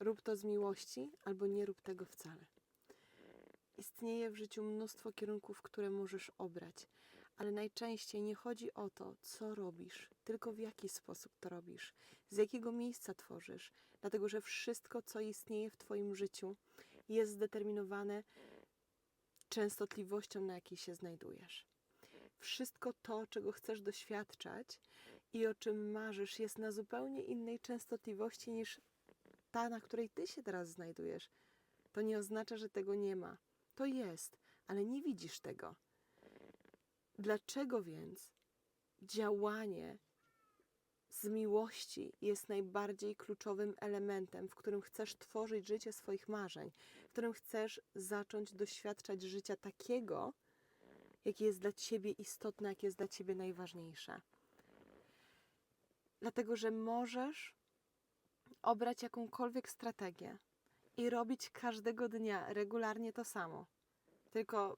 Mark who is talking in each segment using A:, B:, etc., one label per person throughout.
A: Rób to z miłości, albo nie rób tego wcale. Istnieje w życiu mnóstwo kierunków, które możesz obrać, ale najczęściej nie chodzi o to, co robisz, tylko w jaki sposób to robisz, z jakiego miejsca tworzysz, dlatego że wszystko, co istnieje w Twoim życiu, jest zdeterminowane częstotliwością, na jakiej się znajdujesz. Wszystko to, czego chcesz doświadczać i o czym marzysz, jest na zupełnie innej częstotliwości niż ta, na której ty się teraz znajdujesz. To nie oznacza, że tego nie ma. To jest, ale nie widzisz tego. Dlaczego więc działanie z miłości jest najbardziej kluczowym elementem, w którym chcesz tworzyć życie swoich marzeń, w którym chcesz zacząć doświadczać życia takiego, jakie jest dla ciebie istotne, jakie jest dla ciebie najważniejsze. Dlatego, że możesz obrać jakąkolwiek strategię i robić każdego dnia regularnie to samo. Tylko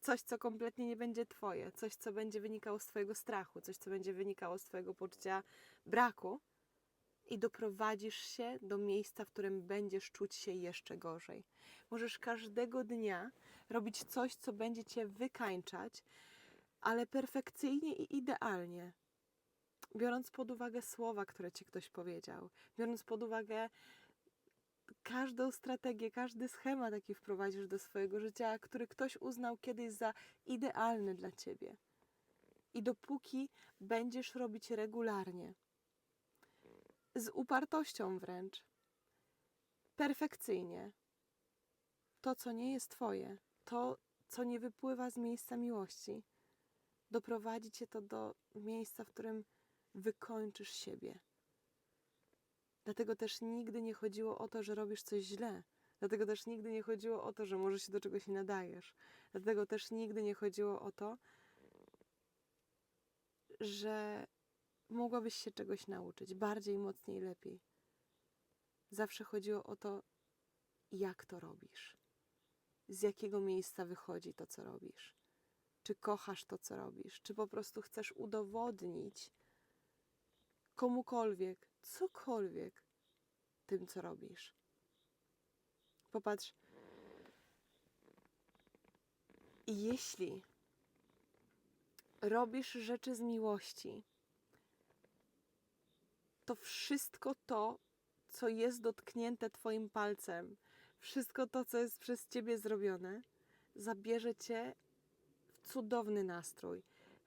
A: coś, co kompletnie nie będzie Twoje, coś, co będzie wynikało z Twojego strachu, coś, co będzie wynikało z Twojego poczucia braku, i doprowadzisz się do miejsca, w którym będziesz czuć się jeszcze gorzej. Możesz każdego dnia robić coś, co będzie Cię wykańczać, ale perfekcyjnie i idealnie. Biorąc pod uwagę słowa, które Ci ktoś powiedział, biorąc pod uwagę każdą strategię, każdy schemat, jaki wprowadzisz do swojego życia, który ktoś uznał kiedyś za idealny dla ciebie. I dopóki będziesz robić regularnie, z upartością wręcz, perfekcyjnie, to, co nie jest Twoje, to, co nie wypływa z miejsca miłości, doprowadzi Cię to do miejsca, w którym wykończysz siebie. Dlatego też nigdy nie chodziło o to, że robisz coś źle. Dlatego też nigdy nie chodziło o to, że może się do czegoś nie nadajesz. Dlatego też nigdy nie chodziło o to, że mogłabyś się czegoś nauczyć bardziej, mocniej, lepiej. Zawsze chodziło o to, jak to robisz. Z jakiego miejsca wychodzi to, co robisz. Czy kochasz to, co robisz, czy po prostu chcesz udowodnić komukolwiek, cokolwiek tym, co robisz. Popatrz. Jeśli robisz rzeczy z miłości, to wszystko to, co jest dotknięte Twoim palcem, wszystko to, co jest przez Ciebie zrobione, zabierze Cię w cudowny nastrój,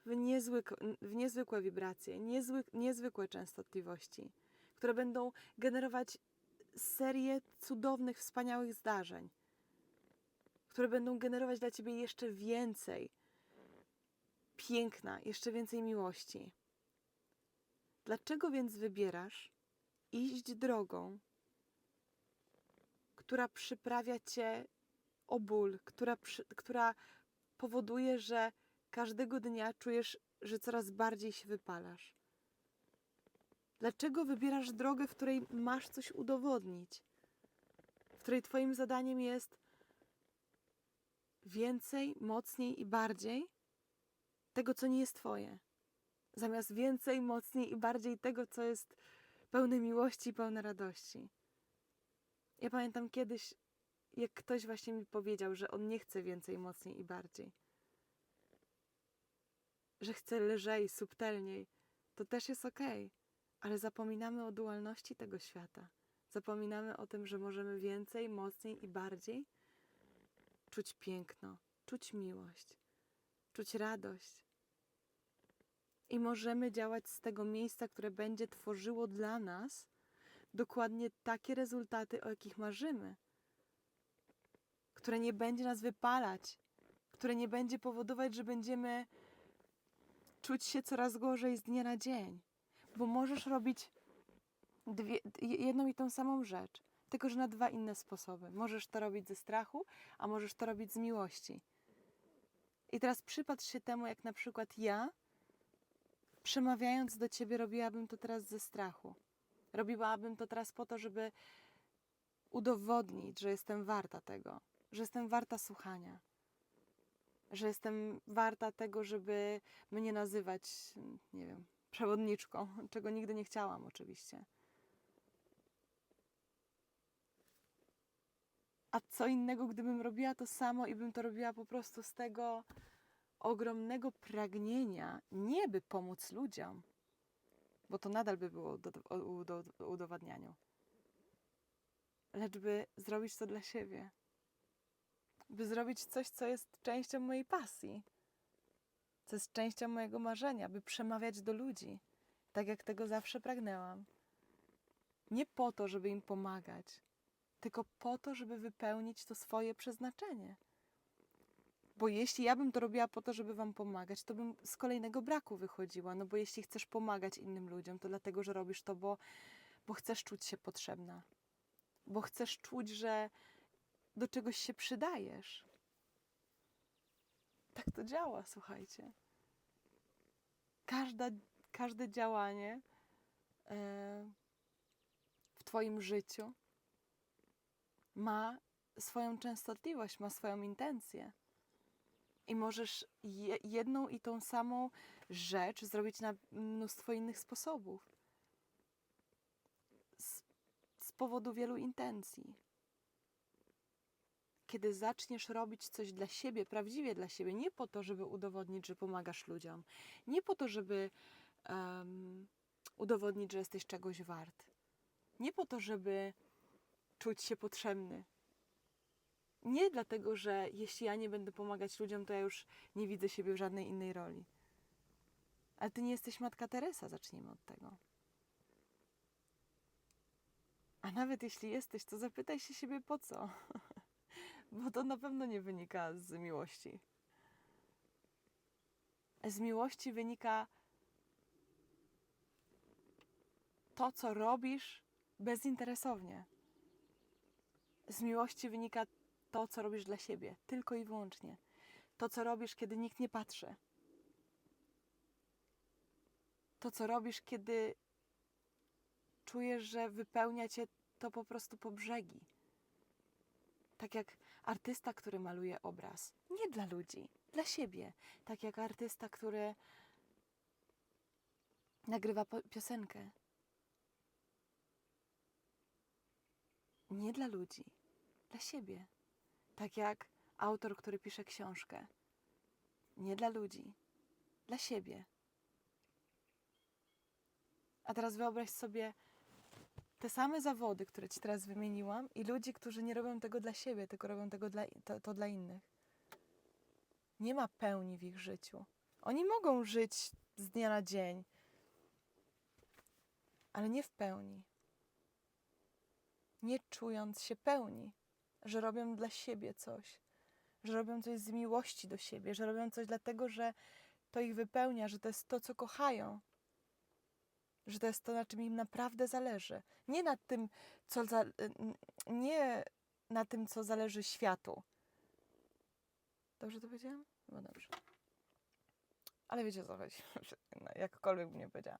A: w, niezwyk, w niezwykłe wibracje, niezwy, niezwykłe częstotliwości, które będą generować serię cudownych, wspaniałych zdarzeń, które będą generować dla Ciebie jeszcze więcej piękna, jeszcze więcej miłości. Dlaczego więc wybierasz iść drogą, która przyprawia cię o ból, która, która powoduje, że każdego dnia czujesz, że coraz bardziej się wypalasz? Dlaczego wybierasz drogę, w której masz coś udowodnić? W której Twoim zadaniem jest więcej, mocniej i bardziej tego, co nie jest Twoje? zamiast więcej, mocniej i bardziej tego, co jest pełne miłości i pełne radości. Ja pamiętam kiedyś, jak ktoś właśnie mi powiedział, że on nie chce więcej, mocniej i bardziej. Że chce lżej, subtelniej. To też jest okay, ale zapominamy o dualności tego świata. Zapominamy o tym, że możemy więcej, mocniej i bardziej czuć piękno, czuć miłość, czuć radość, i możemy działać z tego miejsca, które będzie tworzyło dla nas dokładnie takie rezultaty, o jakich marzymy, które nie będzie nas wypalać, które nie będzie powodować, że będziemy czuć się coraz gorzej z dnia na dzień, bo możesz robić dwie, jedną i tą samą rzecz, tylko że na dwa inne sposoby. Możesz to robić ze strachu, a możesz to robić z miłości. I teraz przypatrz się temu, jak na przykład ja przemawiając do ciebie, robiłabym to teraz ze strachu. Robiłabym to teraz po to, żeby udowodnić, że jestem warta tego, że jestem warta słuchania, że jestem warta tego, żeby mnie nazywać, nie wiem, przewodniczką, czego nigdy nie chciałam, oczywiście. A co innego, gdybym robiła to samo i bym to robiła po prostu z tego ogromnego pragnienia, nie by pomóc ludziom, bo to nadal by było udowadnianiu, lecz by zrobić to dla siebie. By zrobić coś, co jest częścią mojej pasji, co jest częścią mojego marzenia, by przemawiać do ludzi, tak jak tego zawsze pragnęłam. Nie po to, żeby im pomagać, tylko po to, żeby wypełnić to swoje przeznaczenie. Bo jeśli ja bym to robiła po to, żeby wam pomagać, to bym z kolejnego braku wychodziła. No bo jeśli chcesz pomagać innym ludziom, to dlatego, że robisz to, bo, bo chcesz czuć się potrzebna. Bo chcesz czuć, że do czegoś się przydajesz. Tak to działa, słuchajcie. Każda, każde działanie e, w Twoim życiu ma swoją częstotliwość, ma swoją intencję. I możesz je, jedną i tą samą rzecz zrobić na mnóstwo innych sposobów. Z, z powodu wielu intencji. Kiedy zaczniesz robić coś dla siebie, prawdziwie dla siebie, nie po to, żeby udowodnić, że pomagasz ludziom, nie po to, żeby em, udowodnić, że jesteś czegoś wart, nie po to, żeby czuć się potrzebny, nie dlatego, że jeśli ja nie będę pomagać ludziom, to ja już nie widzę siebie w żadnej innej roli. Ale ty nie jesteś matka Teresa, zacznijmy od tego. A nawet jeśli jesteś, to zapytaj się siebie po co. Bo to na pewno nie wynika z miłości. Z miłości wynika to, co robisz bezinteresownie. Z miłości wynika to, co robisz dla siebie, tylko i wyłącznie. To, co robisz, kiedy nikt nie patrzy. To, co robisz, kiedy czujesz, że wypełnia cię to po prostu po brzegi. Tak jak artysta, który maluje obraz. Nie dla ludzi, dla siebie. Tak jak artysta, który nagrywa piosenkę. Nie dla ludzi, dla siebie. Tak jak autor, który pisze książkę. Nie dla ludzi, dla siebie. A teraz wyobraź sobie te same zawody, które ci teraz wymieniłam, i ludzi, którzy nie robią tego dla siebie, tylko robią tego dla, to, to dla innych. Nie ma pełni w ich życiu. Oni mogą żyć z dnia na dzień, ale nie w pełni. Nie czując się pełni że robią dla siebie coś, że robią coś z miłości do siebie, że robią coś dlatego, że to ich wypełnia, że to jest to, co kochają, że to jest to, na czym im naprawdę zależy. Nie na tym, co za, nie na tym, co zależy światu. Dobrze to powiedziałam? No dobrze. Ale wiecie co chodzi. No, jakkolwiek bym nie powiedziała.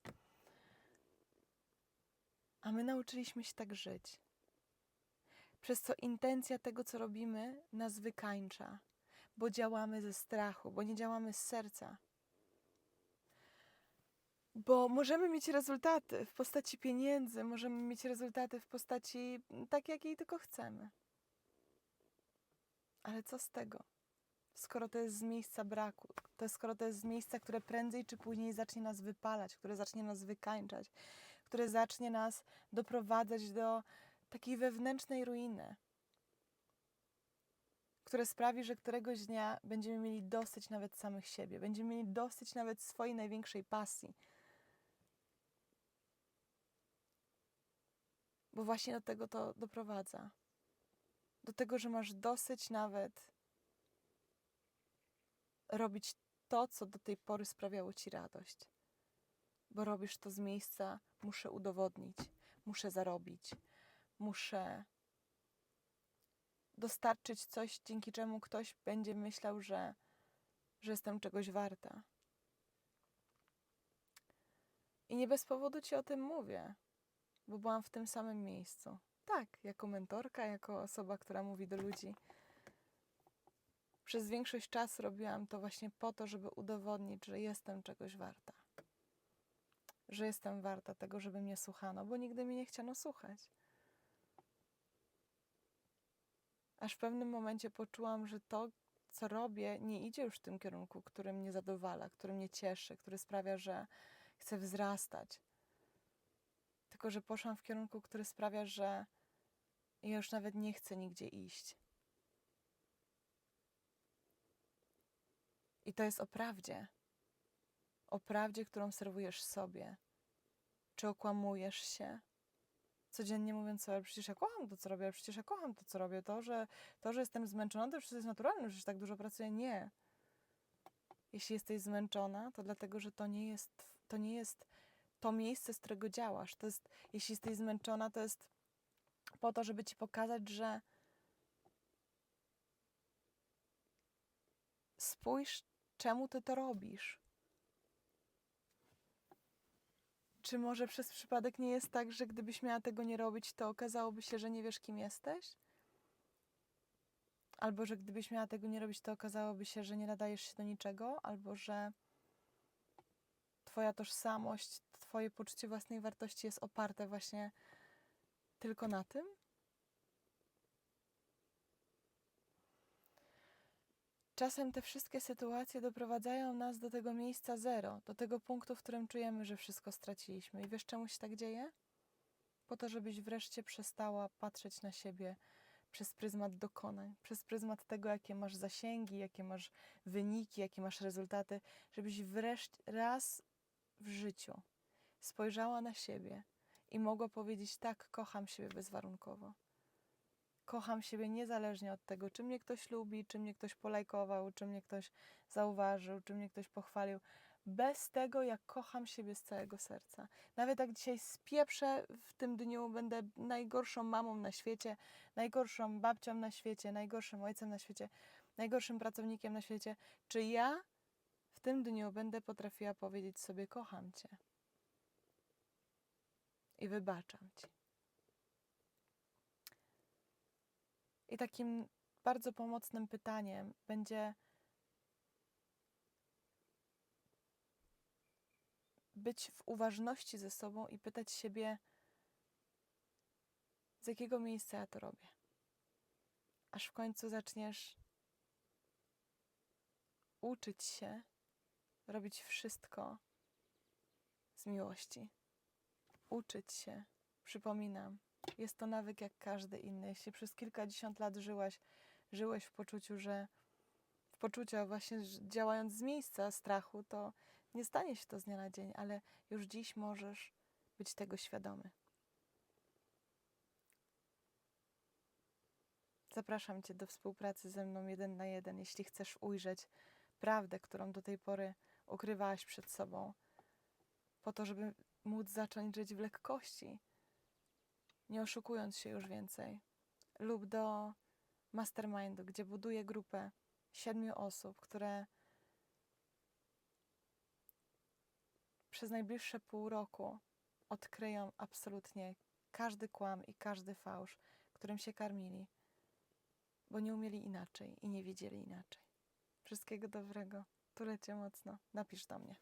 A: A my nauczyliśmy się tak żyć przez co intencja tego, co robimy, nas wykańcza, bo działamy ze strachu, bo nie działamy z serca. Bo możemy mieć rezultaty w postaci pieniędzy, możemy mieć rezultaty w postaci tak, jakiej tylko chcemy. Ale co z tego? Skoro to jest z miejsca braku, to skoro to jest z miejsca, które prędzej czy później zacznie nas wypalać, które zacznie nas wykańczać, które zacznie nas doprowadzać do takiej wewnętrznej ruiny, które sprawi, że któregoś dnia będziemy mieli dosyć nawet samych siebie, będziemy mieli dosyć nawet swojej największej pasji. Bo właśnie do tego to doprowadza. Do tego, że masz dosyć nawet robić to, co do tej pory sprawiało ci radość. Bo robisz to z miejsca, muszę udowodnić, muszę zarobić, muszę dostarczyć coś, dzięki czemu ktoś będzie myślał, że, że jestem czegoś warta. I nie bez powodu ci o tym mówię, bo byłam w tym samym miejscu. Tak, jako mentorka, jako osoba, która mówi do ludzi. Przez większość czasu robiłam to właśnie po to, żeby udowodnić, że jestem czegoś warta. Że jestem warta tego, żeby mnie słuchano, bo nigdy mnie nie chciano słuchać. Aż w pewnym momencie poczułam, że to, co robię, nie idzie już w tym kierunku, który mnie zadowala, który mnie cieszy, który sprawia, że chcę wzrastać. Tylko, że poszłam w kierunku, który sprawia, że ja już nawet nie chcę nigdzie iść. I to jest o prawdzie. O prawdzie, którą serwujesz sobie. Czy okłamujesz się? Codziennie mówiąc sobie, przecież ja kocham to, co robię, przecież ja kocham to, co robię. To, że, to, że jestem zmęczona, to przecież jest naturalne, że tak dużo pracuję. Nie. Jeśli jesteś zmęczona, to dlatego, że to nie jest, to nie jest to miejsce, z którego działasz. To jest, jeśli jesteś zmęczona, to jest po to, żeby ci pokazać, że spójrz, czemu ty to robisz. Czy może przez przypadek nie jest tak, że gdybyś miała tego nie robić, to okazałoby się, że nie wiesz, kim jesteś? Albo że gdybyś miała tego nie robić, to okazałoby się, że nie nadajesz się do niczego, albo że Twoja tożsamość, Twoje poczucie własnej wartości jest oparte właśnie tylko na tym? Czasem te wszystkie sytuacje doprowadzają nas do tego miejsca zero, do tego punktu, w którym czujemy, że wszystko straciliśmy. I wiesz, czemu się tak dzieje? Po to, żebyś wreszcie przestała patrzeć na siebie przez pryzmat dokonań, przez pryzmat tego, jakie masz zasięgi, jakie masz wyniki, jakie masz rezultaty, żebyś wreszcie raz w życiu spojrzała na siebie i mogła powiedzieć: Tak, kocham siebie bezwarunkowo. Kocham siebie niezależnie od tego, czy mnie ktoś lubi, czy mnie ktoś polajkował, czy mnie ktoś zauważył, czy mnie ktoś pochwalił. Bez tego, jak kocham siebie z całego serca. Nawet jak dzisiaj spieprzę w tym dniu, będę najgorszą mamą na świecie, najgorszą babcią na świecie, najgorszym ojcem na świecie, najgorszym pracownikiem na świecie. Czy ja w tym dniu będę potrafiła powiedzieć sobie: Kocham cię i wybaczam ci. I takim bardzo pomocnym pytaniem będzie być w uważności ze sobą i pytać siebie, z jakiego miejsca ja to robię. Aż w końcu zaczniesz uczyć się robić wszystko z miłości. Uczyć się, przypominam, jest to nawyk jak każdy inny. Jeśli przez kilkadziesiąt lat żyłaś, żyłeś w poczuciu, że w poczuciu właśnie działając z miejsca strachu, to nie stanie się to z dnia na dzień, ale już dziś możesz być tego świadomy. Zapraszam Cię do współpracy ze mną jeden na jeden, jeśli chcesz ujrzeć prawdę, którą do tej pory ukrywałaś przed sobą, po to, żeby móc zacząć żyć w lekkości, nie oszukując się już więcej, lub do mastermindu, gdzie buduję grupę siedmiu osób, które przez najbliższe pół roku odkryją absolutnie każdy kłam i każdy fałsz, którym się karmili, bo nie umieli inaczej i nie wiedzieli inaczej. Wszystkiego dobrego. Tulecie mocno. Napisz do mnie.